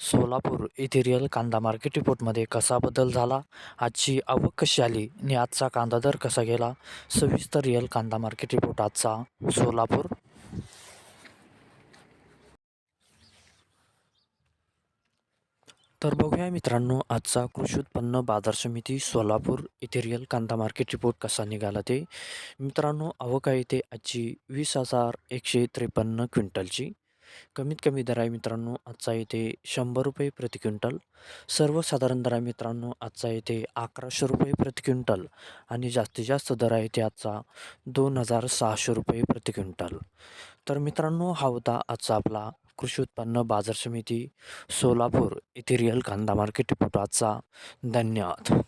सोलापूर येथे रिअल कांदा मार्केट रिपोर्टमध्ये कसा बदल झाला? आजची आवक कशी आली? आणि आजचा कांदा दर कसा गेला? सविस्तर रिअल कांदा मार्केट रिपोर्ट आजचा सोलापूर. तर बघूया मित्रांनो आजचा कृषी उत्पन्न बाजार समिती सोलापूर येथे रिअल कांदा मार्केट रिपोर्ट कसा निघाला ते. मित्रांनो आवक आहे ते आजची वीस हजार एकशे त्रेपन्न क्विंटलची. कमीत कमी दर आहे मित्रांनो आजचा येथे शंभर रुपये प्रति क्विंटल. सर्वसाधारण दर आहे मित्रांनो आजचा येथे अकराशे रुपये प्रति क्विंटल आणि जास्तीत जास्त दर आहे ते आजचा दोन हजार सहाशे रुपये प्रति क्विंटल. तर मित्रांनो हा होता आजचा आपला कृषी उत्पन्न बाजार समिती सोलापूर येथे रिअल कांदा मार्केट रिपोर्ट आजचा. धन्यवाद.